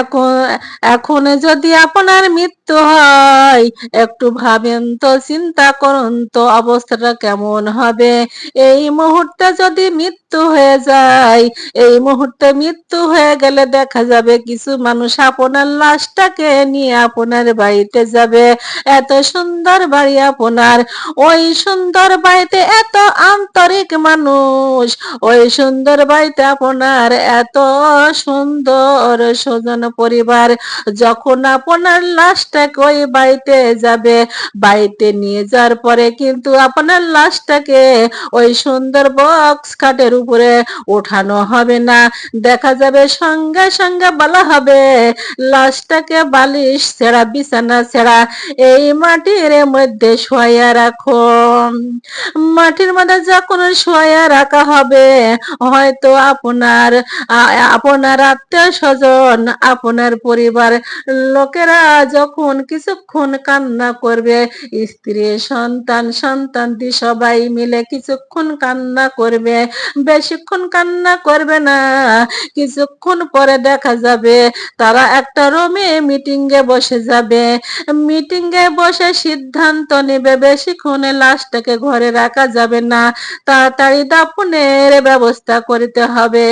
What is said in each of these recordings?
এখন এখন যদি আপনার মৃত্যু হয়, একটু ভাবেন তো, চিন্তা করুন তো, অবস্থাটা কেমন হবে? এই মুহূর্তে যদি মৃত্যু হয়ে যায়, এই মুহূর্তে মৃত্যু হয়ে গেলে দেখা যাবে কিছু মানুষ আপনার লাশটাকে নিয়ে আপনার বাড়িতে যাবে। এত সুন্দর বাড়ি আপনার। ওই সুন্দর বাড়িতে এত আন্তরিক মানুষ। ওই সুন্দর বাড়িতে আপনার এত সুন্দর স্বজন পরিবার, যখন আপনার লাশটাকে ওই বাড়িতে যাবে? বাড়িতে নিয়ে যাওয়ার পরে কিন্তু আপনার লাশটাকে ওই সুন্দর বক্স খাটের উপরে ওঠানো হবে না। দেখা যাবে সঙ্গে সঙ্গে বলা হবে, লাশটাকে বালিশ ছেড়া, বিছানা ছেড়া, এই মাটির মধ্যে শোয়া রাখো। মাটির মধ্যে যখন শোয়া রাখা হবে, হয়তো আপনার আপনার আত্মীয় স্বজন আপনার পরিবার। লোকেরা যখন কিছুক্ষণ কান্না করবে, স্ত্রী, সন্তান, সন্তানটি সবাই মিলে কিছুক্ষণ কান্না করবে। বেশিক্ষণ কান্না করবে না, কিছুক্ষণ পরে দেখা যাবে তারা একটা রুমে মিটিং এ বসে যাবে। মিটিং এ বসে সিদ্ধান্ত নেবে, বেশিক্ষণে লাশটাকে ঘরে রাখা যাবে না। তাড়াতাড়ি দাফনের ব্যবস্থা করতে হবে।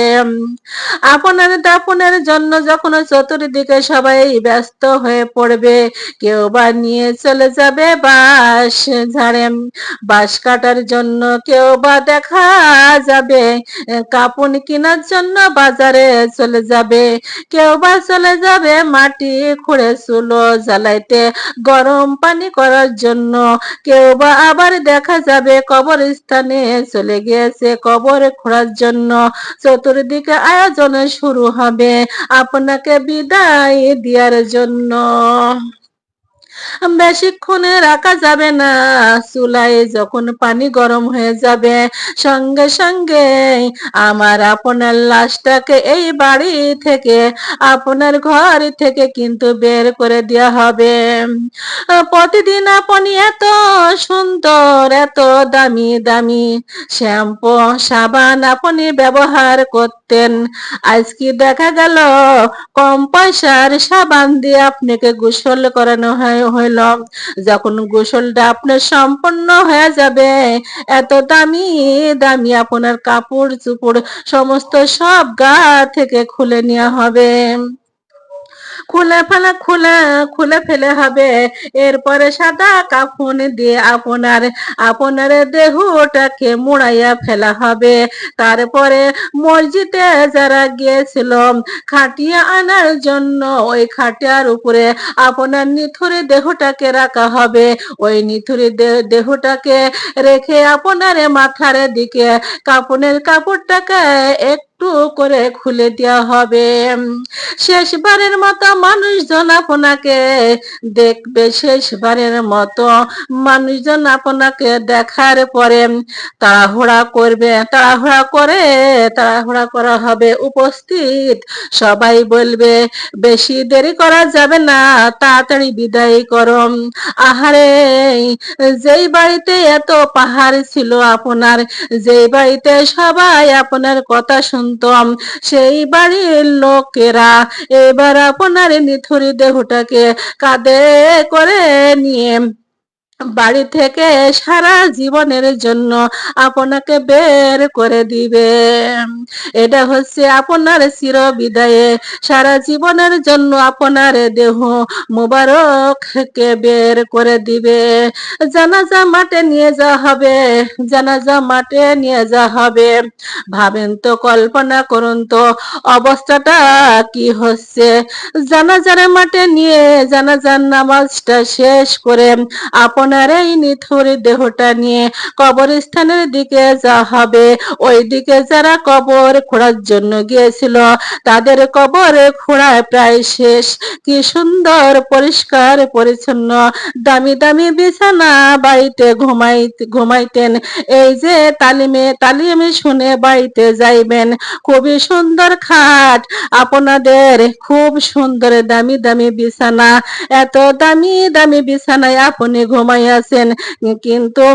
আপনার দাফনের জন্য যখন চতুর্দিকে সবাই ব্যস্ত হয়ে পড়বে। কেউ বা নিয়ে চলে যাবে বাস, ঝাড়ে বাস কাটার জন্য কেউ বা দেখা যাবে। কাপড় কেনার জন্য বাজারে চলে যাবে। কেউ বা চলে যাবে মাটি খুঁড়ে চুলো জ্বালাইতে গরম পানি করার জন্য। কেউ বা আবার দেখা যাবে কবরস্থানে চলে গিয়েছে কবর খোঁড়ার জন্য। চতুর্দিকে আয়োজন শুরু হবে। আপনাকে বিদায় দিয়ার জন্য। বেশিক্ষণে রাখা যাবে না। চুলায় যখন পানি গরম হয়ে যাবে, সঙ্গে সঙ্গে আমার আপনার লাশটাকে এই বাড়ি থেকে, আপনার ঘর থেকে কিন্তু বের করে দেওয়া হবে। প্রতিদিন আপনি এত সুন্দর, এত দামি দামি শ্যাম্পু, সাবান আপনি ব্যবহার করতেন। আজকে দেখা গেল, কম পয়সার সাবান দিয়ে আপনাকে গোসল করানো হয়। হইল যখন গোসলটা আপনার সম্পন্ন হয়ে যাবে, এত দামি দামি আপনার কাপড় চুপড় সমস্ত সব গা থেকে খুলে নেওয়া হবে। খুলে ফেলে খুলে খুলে ফেলে হবে। এরপরে সাদা কাফন দিয়ে আপনার আপনার দেহটাকে মুড়াইয়া ফেলা হবে। তারপরে মসজিদে যারা গিয়েছিল, খাটিয়া আনার জন্য ওই খাটিয়ার উপরে আপনার নিথুরে দেহটাকে রাখা হবে। ওই নিথুরে দেহটাকে রেখে আপনার মাথার দিকে কাপনের কাপড়টাকে এক একটু করে খুলে দেওয়া হবে। শেষবারের মতো মানুষজন আপনাকে দেখবে, শেষবারের মতো মানুষজন আপনাকে দেখার পরে তাড়াহুড়া করবে, তাড়াহুড়া করে, তাড়াহুড়া করা হবে, উপস্থিত সবাই বলবে, বেশি দেরি করা যাবে না, তাড়াতাড়ি বিদায় করম আহারে, যেই বাড়িতে এত পাহাড় ছিল আপনার, যেই বাড়িতে সবাই আপনার কথা শুন শুনতাম সেই বাড়ির লোকেরা এবার আপনার নিথুরি দেহটাকে কাঁধে করে নিয়ে বাড়ি থেকে সারা জীবনের জন্য আপনাকে বের করে দিবে। এটা হচ্ছে আপনার চির বিদায়ে সারা জীবনের জন্য আপনার দেহ মুবারককে বের করে দিবে। জানাজা মাঠে নিয়ে যাওয়া হবে, জানাজা মাঠে নিয়ে যাওয়া হবে। ভাবেন তো, কল্পনা করুন তো, অবস্থাটা কি হচ্ছে? জানাজার মাঠে নিয়ে, জানাজার নামাজটা শেষ করে আপন আপনার এই নিথুর দেহটা নিয়ে কবরস্থানের দিকে যা হবে ওই দিকে যারা কবর খোঁড়ার জন্য গিয়েছিল, তাদের কবর খোঁড়ায় প্রায় শেষ। কি সুন্দর, পরিষ্কার, পরিচ্ছন্ন, দামি দামি বিছানা বাড়িতে ঘুমাই, ঘুমাইতেন। এই যে তালিমে তালিমে শুনে বাড়িতে যাইবেন। খুবই সুন্দর খাট, আপনাদের খুব সুন্দর দামি দামি বিছানা। এত দামি দামি বিছানায় আপনি ঘুমাই আছেন কিন্তু